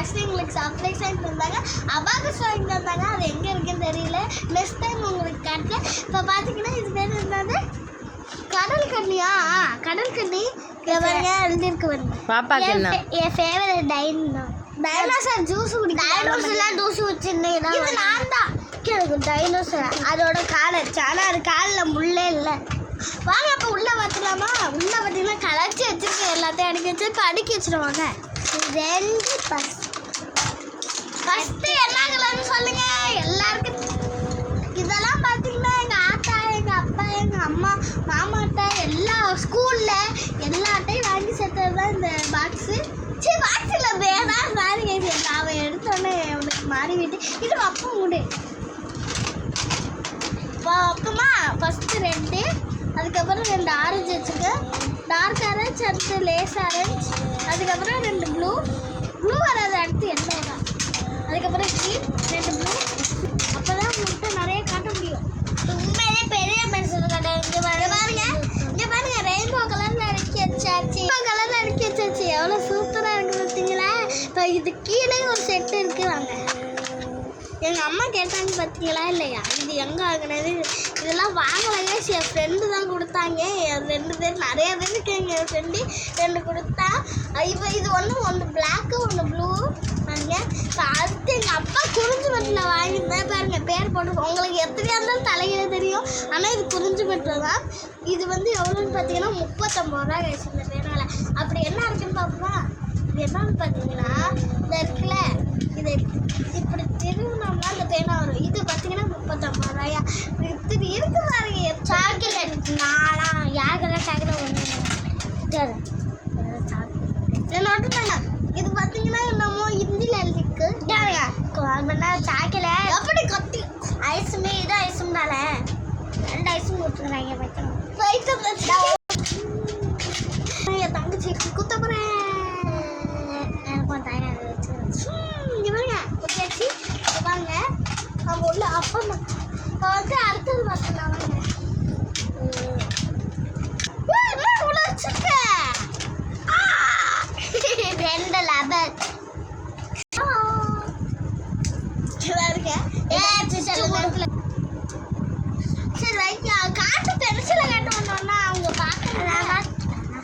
First எங்களுக்கு surprise வாங்கி தந்தாங்க. அபாகஸ் வாங்கி தந்தாங்க. அது எங்கே இருக்குன்னு தெரியல. நெக்ஸ்ட் டைம் உங்களுக்கு காட்டுறேன். இப்போ பார்த்தீங்கன்னா இது பேர் என்னது? கடல் கண்ணியா? ஆ, கடல் கண்ணி. இதை பாருங்க எழுதியிருக்கு பாருங்க பாப்பாக்கு என்ன? என் ஃபேவரட் டைன் தான் டைனோசர் ஜூஸ் குடிக்கும் டைனோசர்லாம் ஜூஸ் வச்சிருந்தேன் இது நான் தான் எனக்கு டைனோசர் அதோட கால் வச்சு ஆனால் அது காலில் முள்ளே இல்லை. வாங்க அப்போ உள்ளே பார்த்துலாமா உள்ளே பார்த்தீங்கன்னா கலச்சி வச்சிருக்கேன் எல்லாத்தையும் அடுக்கி வச்சு அடுக்கி வச்சிருவாங்க. ரெண்டு பஸ் ஃபஸ்ட்டு என்ன கலர்னு சொல்லுங்க. எல்லாருக்கும் இதெல்லாம் பார்த்தீங்கன்னா எங்கள் ஆத்தா எங்கள் அப்பா எங்கள் அம்மா மாமாட்ட எல்லா ஸ்கூலில் எல்லாட்டையும் வாங்கி சேர்த்தது தான் இந்த பாக்ஸு சரி பாக்ஸில் வேணா சாரி கேட்டு அவன் எடுத்தோடனே அவனுக்கு மாறி விட்டு இது அப்பம் முடி. பக்கமா ஃபஸ்ட்டு ரெண்டு. அதுக்கப்புறம் ரெண்டு ஆரஞ்சு வச்சுக்க. டார்க் ஆரஞ்சு அடுத்து லேஸ் ஆரஞ்சு அதுக்கப்புறம் ரெண்டு ப்ளூ ப்ளூ வராது அடுத்து என்ன தான் அதுக்கப்புறம் க்ரீன் ரெண்டு ப்ளூ அப்போ தான் உங்கள்கிட்ட நிறைய காட்ட முடியும். உண்மையிலே பெரிய பென்சில் கடை இங்கே பாரு பாருங்க. இங்கே பாருங்க. ரெயின்போ கலரில் அடுக்கி வச்சாச்சு. கலரில் அடுக்கி வச்சாச்சு. எவ்வளோ சூப்பராக இருக்குது பார்த்தீங்களா இப்போ இது கீழே ஒரு செட்டு இருக்குது வாங்க. எங்கள் அம்மா கேட்டாங்க பார்த்தீங்களா இல்லையா? இது எங்கே வாங்கினது? இதெல்லாம் வாங்கலைங்க என் ஃப்ரெண்டு தான் கொடுத்தாங்க. என் ரெண்டு பேர் நிறைய பேருக்கு எங்கள் ஃப்ரெண்டு ரெண்டு கொடுத்தா. இப்போ இது ஒன்று ஒன்று பிளாக்கு ஒன்று ப்ளூ வாங்க இப்போ அடுத்து எங்கள் அப்பா குறிஞ்சி மட்டில் வாங்கியிருந்தேன் பாருங்க பேர் போட்டு உங்களுக்கு எத்தனையா இருந்தாலும் தலையில தெரியும். ஆனால் இது குறிஞ்சி மட்டு தான். இது வந்து எவ்வளோன்னு பார்த்தீங்கன்னா முப்பத்தொம்பது ரூபா கழிச்சு இந்த பேனால அப்படி என்ன இருக்குன்னு பார்ப்போமா இது என்னன்னு பார்த்தீங்கன்னா இந்த இருக்குல்ல இது இப்படி திரும்பினோம்னா அந்த பேனா வரும். இது பார்த்தீங்கன்னா முப்பத்தொம்பது ரூபாயா? இது இருக்கு பாருங்க சாக்லேட் நாலாம் யாருக்கெல்லாம் சாக்லேட் ஒன்று என்னோட இது பார்த்தீங்கன்னா என்னமோ ஹிந்தியில் எழுதிருக்கு சாக்கில். எப்படி கத்தி? ஐஸுமே இது ஐஸும் தானே ரெண்டு ஐஸும் கொடுத்துருக்காங்க வைக்கணும் என் தங்கச்சி குத்த போகிறேன் எனக்கு ஒரு தாய் இங்கே பாருங்க குத்தியாச்சு இங்க பாருங்க அவங்க உள்ள அப்பா அம்மா அவ வந்து அடுத்தது பார்த்துக்கலாம் வாங்க ஏய், என்ன இவ்வளோ வச்சிருக்க? ஆ! ரெண்டு லபர் சரி வைக்க காட்டு பென்சிலை காட்டு பண்ணோம்னா அவங்க பார்க்கலாம்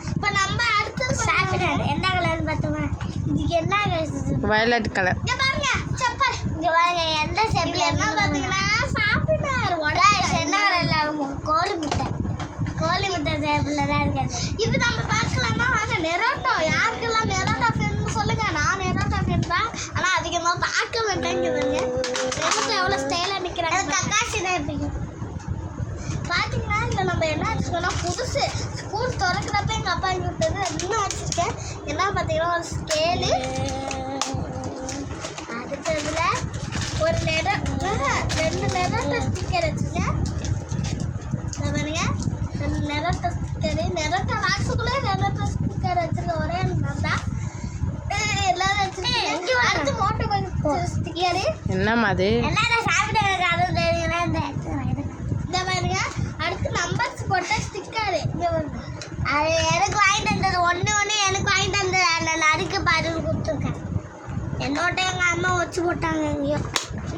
இப்போ நம்ம அடுத்தது சாப்பிடாது என்ன கலர்னு பார்த்தோமா இதுக்கு என்ன கலர் வயலட் கலர் இங்க பாருங்க செப்பல் இங்க பாருங்க எந்த செப்பல் என்ன பாத்தீங்கன்னா சாப்பிட்டாரு உடனே என்ன கலர்ல இருக்கும் கோழி முட்டை. கோழி முட்டை செப்பல்ல தான் இருக்காது இது நம்ம பார்க்கலாமா? வாங்க நெரோட்டோ யாருக்கெல்லாம் நெரோட்டோ ஃப்ரெண்ட் சொல்லுங்க. நான் நெரோட்டோ ஃப்ரெண்ட் தான். ஆனா அதிகமா பார்க்க மாட்டேங்குதுங்க நெரோட்டோ எவ்வளவு ஸ்டைலா நிக்கிறாங்க கக்காசி தான் இருப்பீங்க பார்த்தீங்கன்னா இதில் நம்ம என்ன வச்சுக்கோன்னா புதுசு. ஸ்கூல் திறக்கிறப்ப எங்கள் அப்பா விட்டது இன்னும் வச்சுருக்கேன். என்ன பார்த்தீங்கன்னா ஒரு ஸ்கேலு ஒரு லெடர் ரெண்டு லெடர் ஸ்டிக்கர் இதை பாருங்க. ரெண்டு நெரட்ட ஸ்டிக்கரு நெரட்ட பாக்ஸுக்குள்ளே நெரட்ட ஸ்டிக்கர் வச்சிருக்க ஒரே தான். எல்லாரும் வச்சிருக்கேன் அடுத்து மோட்டோ பைக் ஸ்டிக்கரு என்னம்மா அது? என்னடா சாப்பிட்டு அது தெரியுங்களா இந்த இந்த பாருங்க. அடுத்து நம்பர்ஸ் போட்ட ஸ்டிக்கர் இங்க பாருங்க. அது எனக்கு வாங்கிட்டு வந்தது. ஒன்று ஒன்று எனக்கு வாங்கிட்டு வந்தது. அந்த நறுக்கு பாரு கொடுத்துருக்கேன். என்னோட எங்கள் அம்மா வச்சு போட்டாங்க எங்கேயோ.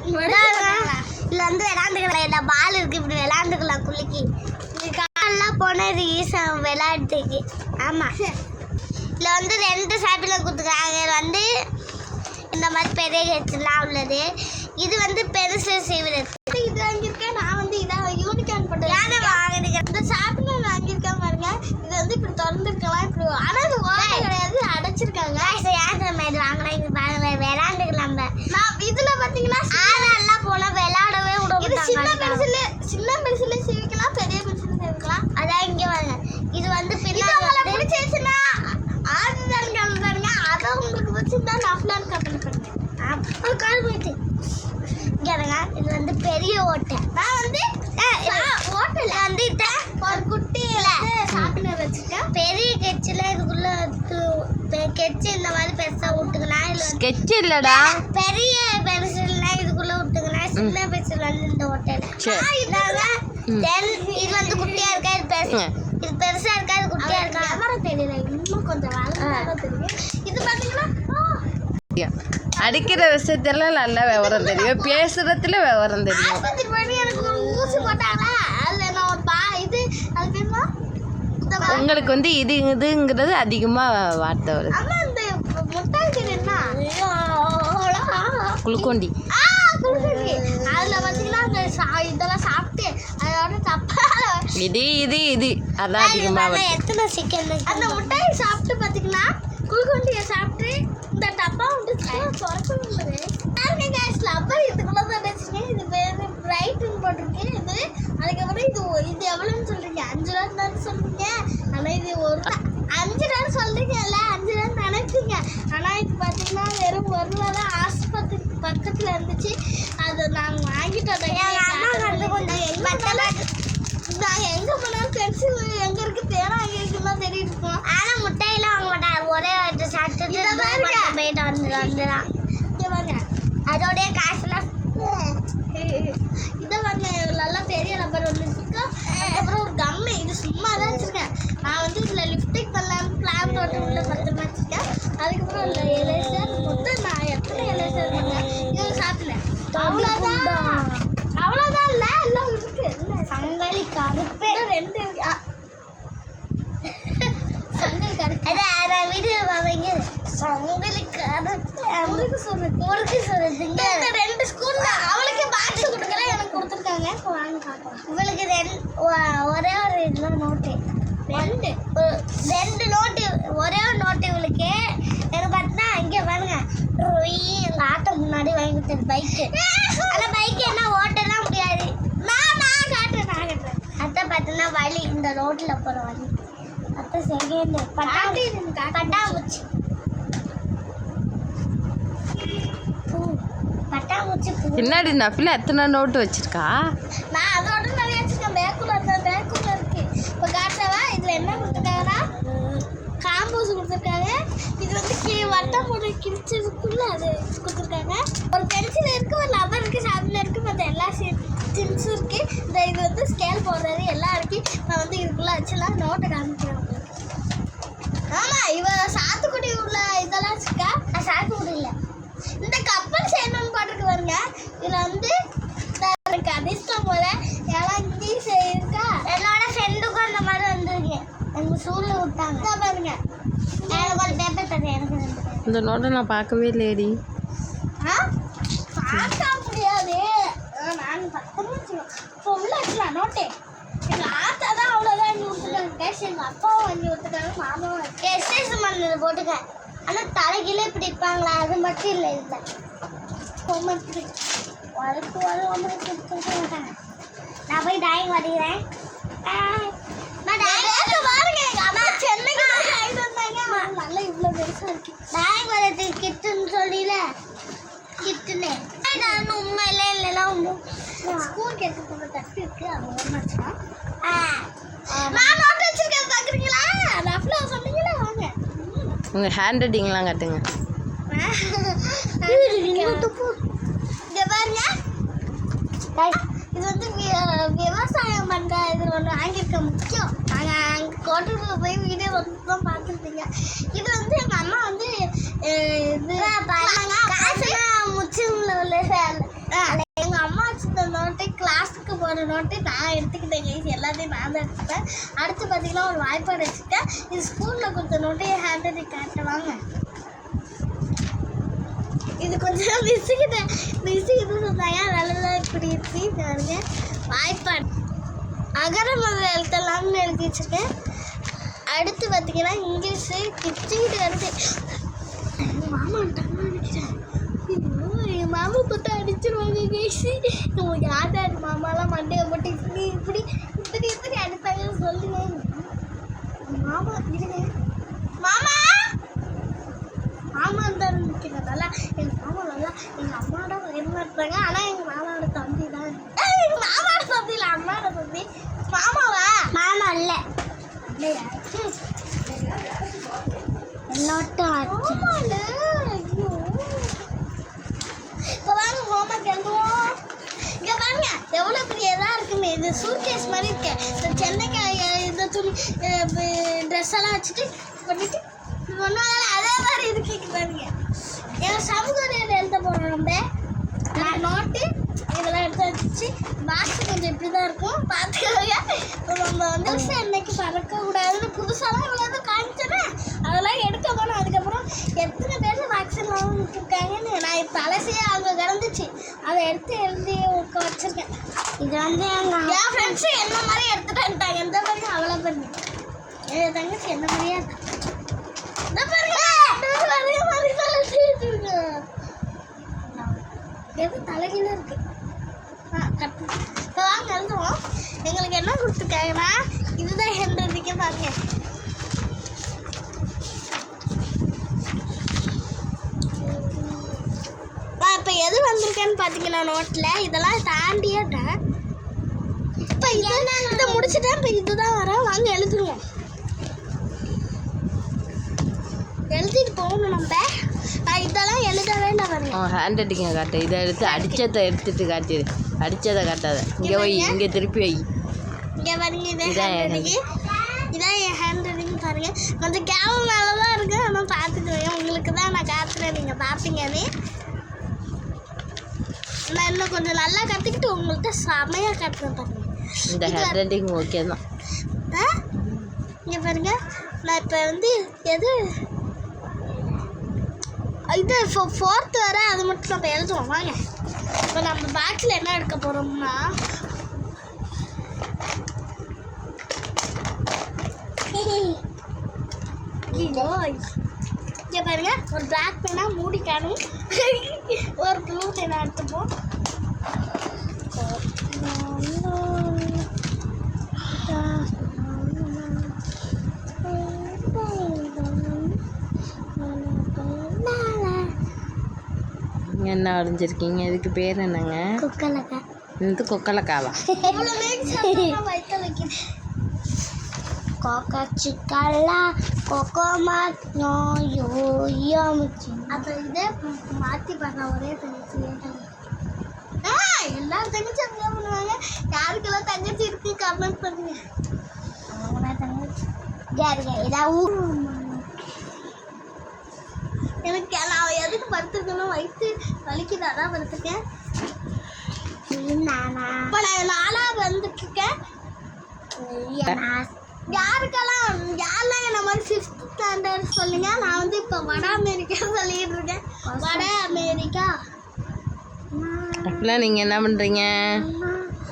இதில் வந்து விளாண்டுக்கலாம். இந்த பால் இருக்கு இப்படி விளாண்டுக்கலாம் குளிக்கி காலெல்லாம் போனது ஈஸா விளையாட்டுக்கு. ஆமாம் இதில் வந்து ரெண்டு சாப்பில் கொடுத்துருக்காங்க. வந்து இந்த மாதிரி பெரிய ஹெட்ஸ்லாம் உள்ளது. இது வந்து பெருசு செய்வது. இது வாங்கியிருக்கேன். நான் வந்து இதான் யூனிகார்ன் யாரை வாங்கிருக்கேன் இந்த சாப்பிள் வாங்கியிருக்கேன் பாருங்க. இது வந்து இப்படி திறந்துருக்கலாம். இப்படி ஆனால் இது ஓட்ட கிடையாது அடைச்சிருக்காங்க யார் நம்ம இது வாங்கினா இது பாருங்க விளையாண்டுக்கலாம் நான் இதில் பார்த்தீங்கன்னா ஆறெல்லாம் போனால் விளையாடவே விட இது சின்ன பென்சில் சின்ன பென்சில் சிவிக்கலாம் பெரிய பென்சில் சிவிக்கலாம் அதான் இங்கே வாங்க இது வந்து பின்னாடி பிடிச்சிருச்சுன்னா ஆறுதான் பாருங்க அதை உங்களுக்கு பிடிச்சிருந்தா நான் பிளான் கட்டணம் பண்ணுறேன் அது கால் போயிட்டு இது வந்து பெரிய ஓட்டை. நான் வந்து ஓட்டல. வந்து இத ஒரு குட்டியில சாப்பிட வச்சுட்டேன். பெரிய கெச்சில் இதுக்குள்ள கெச்சு இந்த மாதிரி பெருசா விட்டுக்கலாம் வந்து ஸ்கெட்ச் இல்லடா. பெரிய பென்சில்னா இதுக்குள்ள விட்டுங்கன்னா சின்ன பென்சில் வந்து இந்த ஓட்டையில. இது வந்து குட்டியா இருக்கா? இது பெருசு. இது பெருசா இருக்கா? இது குட்டியா இருக்கா? தெரியல. இன்னும் கொஞ்சம் இது பாத்தீங்கன்னா அடிக்கிற விஷயத்துல நல்லா விவரம் தெரியும். பேசுறதுல விவரம் தெரியும். உங்களுக்கு வந்து இது இதுங்கிறது அதிகமாக வார்த்தை வருது. தெரியுமா குளுக்கோண்டி அதில் பார்த்தீங்கன்னா அந்த சா- இதெல்லாம் சாப்பிட்டு அதோட தப்பால இது இது இது. அதான் அதிகமாக எத்தனை செகண்ட் அந்த முட்டாயை சாப்பிட்டு பார்த்தீங்கன்னா குளுக்கொண்டியை சாப்பிட்டு டப்பா வந்து லப்பர் இதுக்குள்ள தான் வச்சுங்க இது பேர் பிரைட்னு இது அதுக்கப்புறம் இது இது எவ்வளோன்னு சொல்றீங்க? அஞ்சு ரூபா தான் சொல்றீங்க. ஆனால் இது ஒரு அஞ்சு ரூபா சொல்றீங்கல்ல அஞ்சு ரூபா நினைச்சீங்க ஆனால் இது பார்த்தீங்கன்னா வெறும் ஒரு ரூபா தான் ஆஸ்பத்திரி பக்கத்தில் இருந்துச்சு. அதை நாங்கள் வாங்கிட்டு வந்தோம். நான் எங்க போனாலும் பென்சில் எங்க இருக்கு பேனா எங்க இருக்குன்னா தெரியுது ஆனா முட்டையெல்லாம் வாங்க மாட்டேன் ஒரே சாப்பிட்டு போயிட்டு வந்து வந்துடலாம் அதோடைய காசுலாம் இதை பாருங்க நல்லா பெரிய ரப்பர் ஒன்று இருக்கு அப்புறம் ஒரு கம்மு இது சும்மா தான் வச்சிருக்கேன் நான் வந்து இதுல லிப்டிக் பண்ணலாம்னு பிளான் போட்டு உள்ள பத்திரமா வச்சிருக்கேன் அதுக்கப்புறம் இல்லை எலேசர் மொத்தம் நான் எத்தனை எலேசர் பண்ணேன் இது அவ்வளோதான் அவ்வளோதான் இல்லை எல்லாம் இருக்கு சங்கலி கருப்பு ரெண்டு. சங்கலி கருப்பு அதான் வீடியோ பாவீங்க கருப்பு முறுக்கு சொல்றது முறுக்கு சொல்றது இந்த ரெண்டு ஸ்கூல்ல அவளுக்கு பாக்ஸ் கொடுக்கல எனக்கு கொடுத்துருக்காங்க. வாங்கி இவளுக்கு ரெண்டு ஒரே ஒரு இதுதான் நோட்டு ரெண்டு. ரெண்டு நோட்டு ஒரே ஒரு நோட்டு இவளுக்கு. எனக்கு பார்த்தா இங்கே பாருங்க. ரொய் எங்கள் ஆட்டோ முன்னாடி வாங்கி கொடுத்தது பைக்கு அந்த பைக்கு என்ன ஓட்டலாம் முடியாது. நான் நான் காட்டுறேன் நான் காட்டுறேன். அத்தை பார்த்தீங்கன்னா வழி இந்த ரோட்டில் போகிற வழி அத்தை செகண்ட் பட்டாம்பூச்சி பின்னாடி நப்பில எத்தனை நோட்டு வச்சிருக்கா? நான் அதோட நிறைய வச்சிருக்கேன். பேக்குள்ள இருந்த பேக்குள்ள இருக்கு. இப்போ காட்டுறவா இதுல என்ன கொடுத்துருக்காங்கன்னா காம்போஸ் கொடுத்துருக்காங்க. இது வந்து கீ வட்டம் போட்டு கிழிச்சதுக்குள்ள அது கொடுத்துருக்காங்க. ஒரு பென்சில் இருக்கு ஒரு லவர் இருக்கு சாப்பில் இருக்கு மற்ற எல்லா திங்ஸும் இருக்கு. இந்த இது வந்து ஸ்கேல் போடுறது எல்லாம் இருக்கு. நான் வந்து இதுக்குள்ள வச்சுலாம் நோட்டை காமிக்கிறேன் ஆமாம் இவ சாத்துக்குடி உள்ள இதெல்லாம் வச்சுருக்கா நான் சாத்துக்குடி இல்லை இந்த கப்பல் செய்யணும்னு போட்டிருக்கு பாருங்க இதுல வந்து எனக்கு அதிர்ஷ்டம் போல இங்கிலீஷ் இருக்கா என்னோட ஃப்ரெண்டுக்கும் அந்த மாதிரி வந்திருக்கு. எனக்கு சூழ்நிலை விட்டாங்க இதோ பாருங்க. எனக்கு ஒரு பேப்பர் தரேன். எனக்கு. இந்த நோட்டை நான் பார்க்கவே இல்லையடி. ஆ? பார்க்க முடியாது. நான் வச்சுக்கலாம் நோட்டு எங்கள் ஆத்தா தான் அவ்வளோதான் வாங்கி கொடுத்துருக்காங்க கேஷ் எங்கள் அப்பாவும் வாங்கி கொடுத்துருக்காங்க மாமாவும் எஸ்எஸ் மண்ணில் போட்டுக்க. ஆனால் தலைகீழே பிடிப்பாங்களா? அது மட்டும் இல்லை இதில். ஒரு ஹோம்ஒர்க் கொடுத்துருக்க மாட்டாங்க நான் போய் டாயிங் வரைகிறேன் நல்லா இவ்வளோ பெருசாக இருக்கு டாயிங் வரைறதுக்கு கிட்டுன்னு சொல்லில கிட்டுனே நான் உண்மையிலே இல்லைனா ஸ்கூல் கேட்டு போன தட்டு இருக்கு அது ஒன்றாச்சுன்னா நான் நோட் வச்சிருக்கேன் பார்க்குறீங்களா ரஃப்ல சொன்னீங்களா வாங்க உங்கள் ஹேண்ட் ரைட்டிங்லாம் காட்டுங்க இங்க பாருங்க இது வந்து விவசாயம் பண்ற இது ஒன்று வாங்கியிருக்க முக்கியம் நாங்கள் அங்கே கோட்டூரில் போய் வீடியோ வந்து தான் பார்த்துருப்பீங்க இது வந்து எங்கள் அம்மா வந்து இது முச்சில் உள்ள எங்கள் அம்மா வச்சுருந்த நோட்டு கிளாஸுக்கு போகிற நோட்டு நான் எடுத்துக்கிட்டேன் கைஸ் எல்லாத்தையும் நான் தான் எடுத்துக்கிட்டேன் அடுத்து பார்த்தீங்கன்னா ஒரு வாய்ப்பாடு வச்சுக்கிட்டேன் இது ஸ்கூலில் கொடுத்த நோட்டு என் ஹேண்ட் ரைட்டிங் காட்டுவாங்க இது கொஞ்சம் மிஸ்ஸுக்கிட்ட மிஸ்ஸுக்கிட்ட சொன்னாங்க. நல்லா இப்படி இருக்கு பாருங்க. வாய்ப்பாடு அகர முதல் எழுத்தலாம்னு எழுதி வச்சுருக்கேன். அடுத்து பார்த்தீங்கன்னா இங்கிலீஷு கிச்சிக்கிட்டு வருது. மாமா வந்துட்டாங்கன்னு நினைக்கிறேன் மாமா போட்டு அடிச்சிருவாங்க கேசி. யார் யார் மாமாலாம் மண்டையை போட்டு இப்படி இப்படி இப்படி இப்படி அடித்தாங்கன்னு சொல்லுங்க. மாமா இருங்க. மாமா! மாமா தான் நிற்கிறதால எங்கள் மாமா நல்லா எங்கள் அம்மாவோட இருப்பாங்க. ஆனால் எங்கள் மாமாவோட தம்பி தான். ஏய், எங்க மாமாவோட தம்பி இல்லை அம்மாவோட தம்பி. மாமாவா? மாமா இல்லை. இப்போ வாங்க எழுதுவோம் இங்கே பாருங்க எவ்வளோ பெரிய இதாக இருக்குன்னு இது சூட்கேஸ் மாதிரி இருக்கு. இந்த சென்னைக்கு இந்த துணி ட்ரெஸ் எல்லாம் வச்சுட்டு பண்ணிட்டு ஒன்றும் அதே என் சமூக எழுத போகிறோம் நான் நோட்டு இதெல்லாம் எடுத்து வச்சு பாக்ஸ் கொஞ்சம் இப்படி தான் இருக்கும். பார்த்துக்கோங்க. நம்ம வந்து இன்னைக்கு பறக்கக்கூடாதுன்னு புதுசாலாம் எவ்வளோ காமிச்சேன்னா அதெல்லாம் எடுக்க போனோம். அதுக்கப்புறம் எத்தனை பேர் வேக்சின் வாங்கிட்டுருக்காங்கன்னு நான் தலைசியே அங்கே கிடந்துச்சு. அதை எடுத்து எழுதி உட்க வச்சுருக்கேன். இது வந்து என்ன மாதிரி எடுத்துகிட்டு எந்த மாதிரி அவ்வளோ பண்ணி. என் தங்கச்சி என்ன மாதிரியே இருந்தான் எது தலைகீழ இருக்கு? இப்போ வாங்க எழுதுவோம் எங்களுக்கு என்ன கொடுத்துருக்காங்கன்னா இதுதான் ஹெண்ட் பாருங்க. இப்போ எது வந்திருக்கேன்னு பார்த்தீங்கன்னா நோட்டில் இதெல்லாம் தாண்டியேட்டேன் இப்போ இது இதை முடிச்சுட்டேன் இப்போ இதுதான் வரேன் வாங்க எழுதுருவோம் எழுதிட்டு போகணும் நம்ம. நான் இதெல்லாம் எழுதவே இல்லை பாருங்க அவன் ஹேண்ட் ரைட்டிங்கை காட்டு. இதை எடுத்து அடிச்சதை எடுத்துட்டு காட்டிடு அடிச்சதை காட்டாத. இங்கே வை இங்கே திருப்பி வை. இங்கே பாருங்க இதே இதான் ரைட்டிங் இதான் என் ஹேண்ட் ரைட்டிங் பாருங்க. கொஞ்சம் மேலே தான் இருக்கு. ஆனால் பார்த்துக்குவேன் உங்களுக்கு தான் நான் காத்துறேன் நீங்கள் பார்ப்பீங்கன்னு நான் இன்னும் கொஞ்சம் நல்லா கற்றுக்கிட்டு உங்கள்கிட்ட செமையாக காட்டுறேன் பாருங்க. இந்த ஹேண்ட் ரைட்டிங் ஓகே தான். இங்கே பாருங்க. நான் இப்போ வந்து எது இது ஃபோ ஃபோர்த் வர அது மட்டும் நம்ம எழுதுவோம். வாங்க. இப்போ நம்ம பேட்சில் என்ன எடுக்க போகிறோம்னா இங்கே பாருங்க ஒரு பிளாக் பேனா மூடி காணும். ஒரு ப்ளூ பேனா எடுத்துப்போம். என்ன வரைஞ்சிருக்கீங்க இதுக்கு பேர் என்னங்க? குக்கலக்கா. இது கொக்கலக்காவா? வைத்த வைக்கிறேன். கோகா சிக்கல்லா கோகோமா யோயோ அப்போ இதே மாற்றி பண்ண ஒரே தங்கச்சி ஆ எல்லா தங்கச்சி அப்படியே பண்ணுவாங்க. யாருக்கெல்லாம் தங்கச்சி இருக்கு கமெண்ட் பண்ணுங்க. தங்கச்சி. யாருங்க ஏதாவது எனக்கு நான் எதுக்கு படுத்துருக்கணும் வயிற்று வலிக்குது அதான் படுத்துருக்கேன். இப்போ நான் நாலாவது வந்துட்டு இருக்கேன் யாருக்கெல்லாம் யாரெல்லாம் என்ன மாதிரி ஃபிஃப்த் ஸ்டாண்டர்ட் சொல்லுங்க? நான் வந்து இப்போ வட அமெரிக்கா சொல்லிட்டு இருக்கேன். வட அமெரிக்கா. அப்படிலாம் நீங்கள் என்ன பண்ணுறீங்க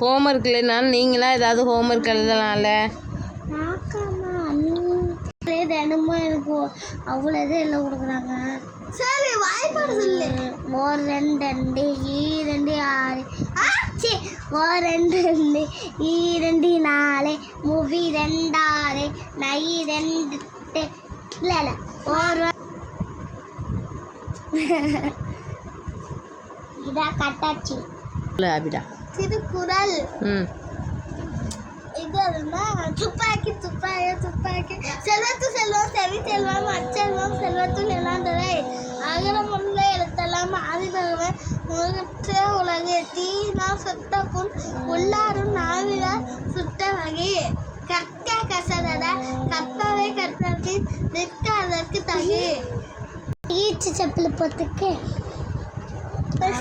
ஹோம்ஒர்க் இல்லைனாலும் நீங்களாம் ஏதாவது ஹோம்ஒர்க் எழுதலாம்ல? தினமும் எனக்கு அவ்வளோ இது எல்லாம் கொடுக்குறாங்க. சரி வாய்ப்பாடு சொல்லு. ஒரு ரெண்டு ரெண்டு ஈ ரெண்டு ஆறு. ஆச்சு ஒரு ரெண்டு ரெண்டு ஈ ரெண்டு நாலு மூவி ரெண்டாறு நை ரெண்டு இல்லை இல்லை ஒரு இதா கட்டாச்சு. இல்லை அபிடா திருக்குறள். ம். இது அதுனா துப்பாக்கி துப்பாக்கி துப்பாக்கி செல்வத்து செல்வம் செவி செல்வம் அச்செல்வம் செல்வத்துள் இல்லாதவை அகலம் உள்ள எழுத்தெல்லாம் ஆதிபகவன் முகற்ற உலகு தீனா சுட்ட புண் உள்ளாரும் நாவில சுட்ட வகை கற்க கசடட கற்பவை கற்பதற்கு நிற்க அதற்கு தகு ஈச்சு செப்பல் போத்துக்கு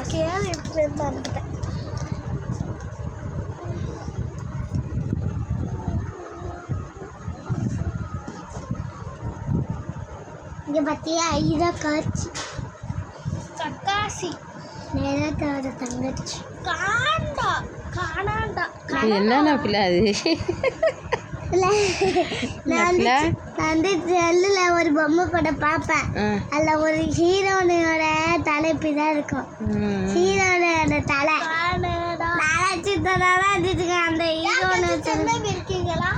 கேள்வி இங்க பார்த்தியா இதை காட்சி கக்காசி நேரத்தோட தங்கச்சி. காண்டா. காணாண்டா. என்னென்ன பிள்ளை அது? நான் வந்து செல்லில் ஒரு பொம்மை படம் பார்ப்பேன். ஆ. அதில் ஒரு ஹீரோனோட தலைப்பு தான் இருக்கும். ஹீரோனோட தலை. நாலாச்சு தலை அந்த ஹீரோனு இருக்கீங்களா?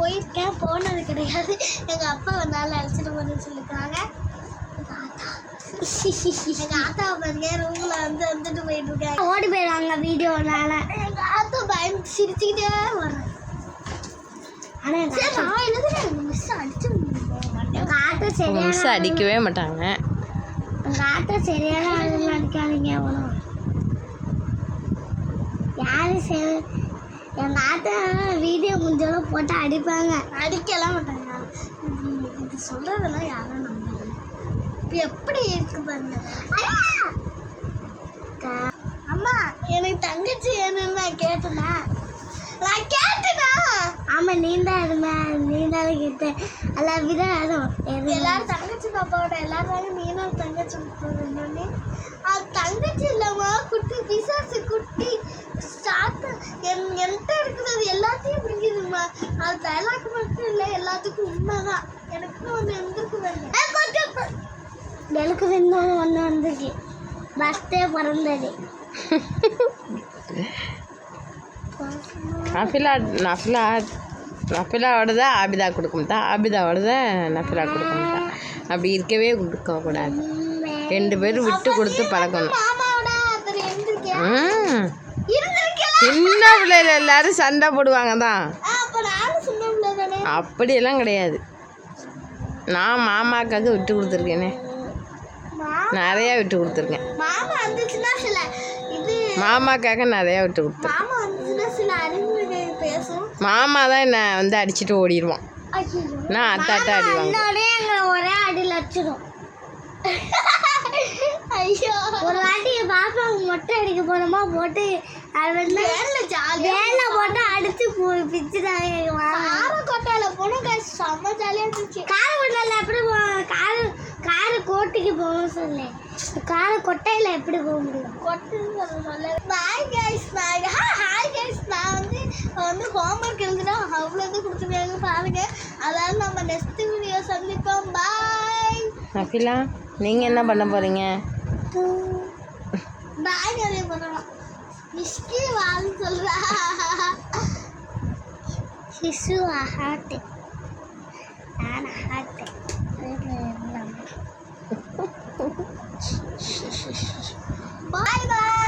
போயிருக்கேன். போனது கிடையாது. எங்கள் அப்பா வந்தாலும் அழைச்சிட்டு போகணும்னு சொல்லியிருக்காங்க. எங்க ஆத்தா. பாருங்க ரூம்ல வந்து வந்துட்டு போயிட்டு இருக்காங்க ஓடி போயிடுவாங்க வீடியோனால எங்க ஆத்தா பயம் சிரிச்சுக்கிட்டே வர்றேன் ஆனா நான் எழுதுறேன் மிஸ் அடிச்சு எங்க ஆத்தா சரியான மிஸ் அடிக்கவே மாட்டாங்க. எங்க ஆத்தா சரியான அடிக்காதீங்க அவ்வளோ யாரு சரி எங்க ஆத்தா வீடியோ முடிஞ்சளவு போட்டு அடிப்பாங்க. அடிக்கலாம் மாட்டாங்க. இது- சொல்றதெல்லாம் யாரும் நம்பல. இப்போ எப்படி இருக்கு பாருங்க. அம்மா எனக்கு தங்கச்சி வேணும்னு நான் கேட்டேனா? நான் கேட்டேனா? ஆமா நீ தான் இருமே நீ தான் கேட்ட எல்லாம் வித எல்லாரும் தங்கச்சி பாப்பாவோட எல்லாரும் நீனும் தங்கச்சி அது தங்கச்சி இல்லம்மா குட்டி பிசாசு குட்டி ஸ்டார்ட் என் என்கிட்ட இருக்கிறது எல்லாத்தையும் பிடிக்குதுமா அது டைலாக் மட்டும் இல்லை எல்லாத்துக்கும் உண்மைதான். எனக்கு ஒன்று இருந்திருக்கு எனக்கு இன்னொன்று ஒன்று வந்துருக்கு. பஸ்டே பிறந்தது. நஃபிலா நஃபிலா நஃபிலாவோட தான் ஆபிதா ஆபிதாவோட தான் நஃபிலா கொடுக்கும்தா அப்படி இருக்கவே கொடுக்கக்கூடாது. ரெண்டு பேரும் விட்டு கொடுத்து இருந்திருக்கேன் ம் சின்ன பிள்ளைல எல்லாரும் சண்டை போடுவாங்க தான் அப்போ நானும் சின்ன பிள்ளை தானே அப்படியெல்லாம் கிடையாது. நான் மாமாக்காக விட்டு கொடுத்துருக்கேனே. நிறையா விட்டு கொடுத்துருக்கேன். மாமாக்காக நிறையா விட்டு கொடுத்துருக்கேன். மாமா தான் என்னை வந்து அடிச்சுட்டு ஓடிடுவான் நான் அத்தை அத்தை அடிவாங்க ஐயோ. ஒரு வாட்டி பாப்பா மொட்டை அடிக்க போனோமா போட்டு அது வந்து வேலை போட்டு அடிச்சு பிச்சுட்டாங்க எங்க காரக்கோட்டையில போனோம் செம்ம ஜாலியாக இருந்துச்சு. காரக்கோட்டையில் எப்படி காரு காரு கோட்டைக்கு போவோம் சொல்லு. கார கொட்டையில் எப்படி போக முடியும்? கொட்டைன்னு சொல்ல bye guys bye hi guys நான் வந்து வந்து ஹோம்ஒர்க் எழுதுனா அவ்வளோ இது கொடுத்துருக்காங்க பாருங்க. அதாவது நம்ம நெக்ஸ்ட் வீடியோ சந்திப்போம். பாய் நஃபிலா நீங்கள் என்ன பண்ண போகிறீங்க பாய் நிறைய பண்ணலாம் மிஸ்கி வாழ் சொல்றா சிசு ஹார்ட் நான் ஹார்ட் பாய் பாய்